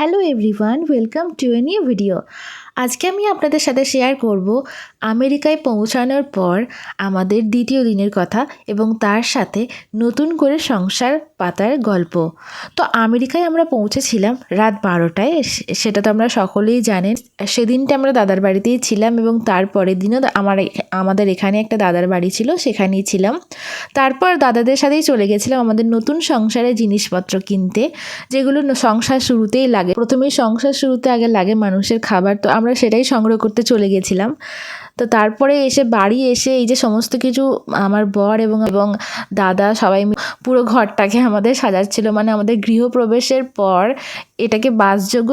Hello everyone, welcome to a new video. আজকে আমি আপনাদের সাথে শেয়ার করব আমেরিকায় পৌঁছানোর পর আমাদের দ্বিতীয় দিনের কথা এবং তার সাথে নতুন করে সংসার পাতার গল্প। তো আমেরিকায় আমরা পৌঁছেছিলাম রাত বারোটায়। সেটা তো আমরা সকলেই জানেন। সেদিনটা আমরা দাদার বাড়িতেই ছিলাম এবং তারপরের দিনও আমার আমাদের এখানে একটা দাদার বাড়ি ছিল, সেখানেই ছিলাম। তারপর দাদাদের সাথেই চলে গেছিলাম আমাদের নতুন সংসারে জিনিসপত্র কিনতে, যেগুলো সংসার শুরুতেই লাগে। প্রথমেই সংসার শুরুতে আগে লাগে মানুষের খাবার, তো আমরা সেটাই সংগ্রহ করতে চলে গেছিলাম। তো তারপরে এসে বাড়ি এসে এই যে সমস্ত কিছু আমার বর এবং এবং দাদা সবাই পুরো ঘরটাকে আমাদের সাজাচ্ছিল। মানে আমাদের গৃহপ্রবেশের পর এটাকে বাসযোগ্য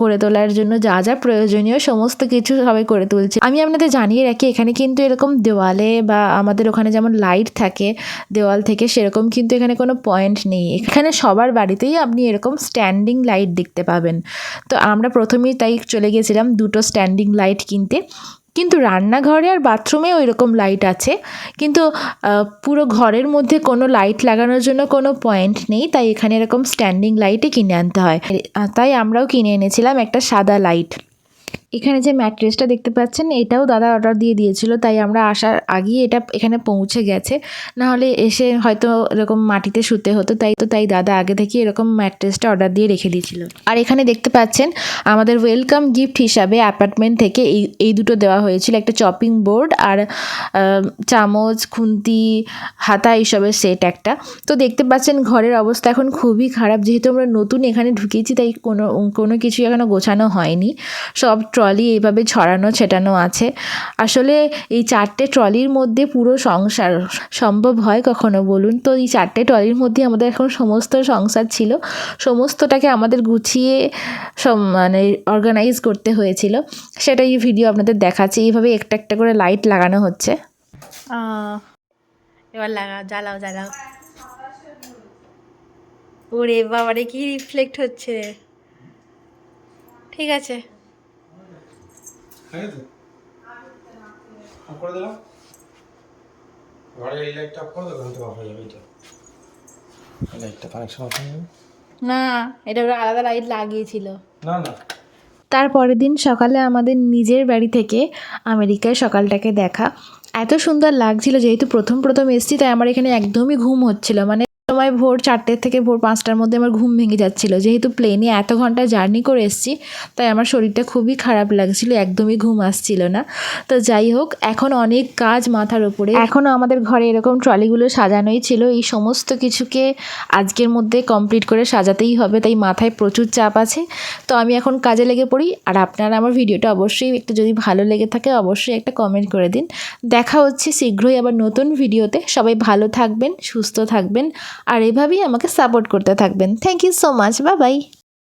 করে তোলার জন্য যা যা প্রয়োজনীয় সমস্ত কিছু সবাই করে তুলছে। আমি আপনাদের জানিয়ে রাখি, এখানে কিন্তু এরকম দেওয়ালে বা আমাদের ওখানে যেমন লাইট থাকে দেওয়াল থেকে, সেরকম কিন্তু এখানে কোনো পয়েন্ট নেই। এখানে সবার বাড়িতেই আপনি এরকম স্ট্যান্ডিং লাইট দেখতে পাবেন। তো আমরা প্রথমেই তাই চলে গেছিলাম দুটো স্ট্যান্ডিং লাইট কিনতে। কিন্তু রান্নাঘরে আর বাথরুমে ওই রকম লাইট আছে। কিন্তু পুরো ঘরের মধ্যে কোনো লাইট লাগানোর জন্য কোনো পয়েন্ট নেই, তাই এখানে এরকম স্ট্যান্ডিং লাইটই কিনে আনতে হয়। তাই আমরাও কিনে এনেছিলাম একটা সাদা লাইট এখানে যে ম্যাট্রেসটা দেখতে পাচ্ছেন, এটাও দাদা অর্ডার দিয়ে দিয়েছিল, তাই আমরা আসার আগেই এটা এখানে পৌঁছে গেছে। না হলে এসে হয়তো এরকম মাটিতে শুতে হতো, তাই তো তাই দাদা আগে থেকে এরকম ম্যাট্রেসটা অর্ডার দিয়ে রেখে দিয়েছিল। আর এখানে দেখতে পাচ্ছেন, আমাদের ওয়েলকাম গিফট হিসাবে অ্যাপার্টমেন্ট থেকে এই এই দুটো দেওয়া হয়েছিল, একটা চপিং বোর্ড আর চামচ, খুন্তি, হাতা এইসবের সেট একটা। তো দেখতে পাচ্ছেন ঘরের অবস্থা এখন খুবই খারাপ, যেহেতু আমরা নতুন এখানে ঢুকিয়েছি তাই কোনো কোনো কিছুই এখনও গোছানো হয়নি। সব ট্রলি এইভাবে ছড়ানো ছেটানো আছে। আসলে এই চারটে ট্রলির মধ্যে পুরো সংসার সম্ভব হয় কখনো বলুন? তো এই চারটে ট্রলির মধ্যে আমাদের এখন সমস্ত সংসার ছিল। সমস্তটাকে আমাদের গুছিয়ে মানে অর্গানাইজ করতে হয়েছিল। সেটাই ভিডিও আপনাদের দেখাচ্ছি। এইভাবে একটা একটা করে লাইট লাগানো হচ্ছে। এবার লাগাও জ্বালাও জ্বালাও। ওরে বাবারে, কি রিফ্লেক্ট হচ্ছে ঠিক আছে। হয়ে গেছে অফ করে দিলাম। এই লাইটটা অফ করে দেবো অফ হয়ে যাবে এটা। লাইটটা কানেকশন অফ হয়ে না এটা ওরা আলাদা লাইট লাগিয়েছিল। না না। তারপরের দিন সকালে আমাদের নিজের বাড়ি থেকে আমেরিকায় সকালটাকে দেখা। এত সুন্দর লাগছিল যেহেতু প্রথম প্রথম এসেছি তাই আমার এখানে একদমই ঘুম হচ্ছিল। মানে সময় ভোর চারটের থেকে ভোর পাঁচটার মধ্যে আমার ঘুম ভেঙে যাচ্ছিল। যেহেতু প্লেনে এত ঘণ্টা জার্নি করে এসেছি, তাই আমার শরীরটা খুবই খারাপ লাগছিল, একদমই ঘুম আসছিল না। তো যাই হোক, এখন অনেক কাজ মাথার উপরে। এখনও আমাদের ঘরে এরকম ট্রলিগুলো সাজানোই ছিল। এই সমস্ত কিছুকে আজকের মধ্যে কমপ্লিট করে সাজাতেই হবে, তাই মাথায় প্রচুর চাপ আছে। তো আমি এখন কাজে লেগে পড়ি, আর আপনারা আমার ভিডিওটা অবশ্যই একটু যদি ভালো লেগে থাকে, অবশ্যই একটা কমেন্ট করে দিন। দেখা হচ্ছে শীঘ্রই আবার নতুন ভিডিওতে সবাই ভালো থাকবেন, সুস্থ থাকবেন। আর এভাবেই আমাকে সাপোর্ট করতে থাকবেন। থ্যাংক ইউ সো মাচ বা বাই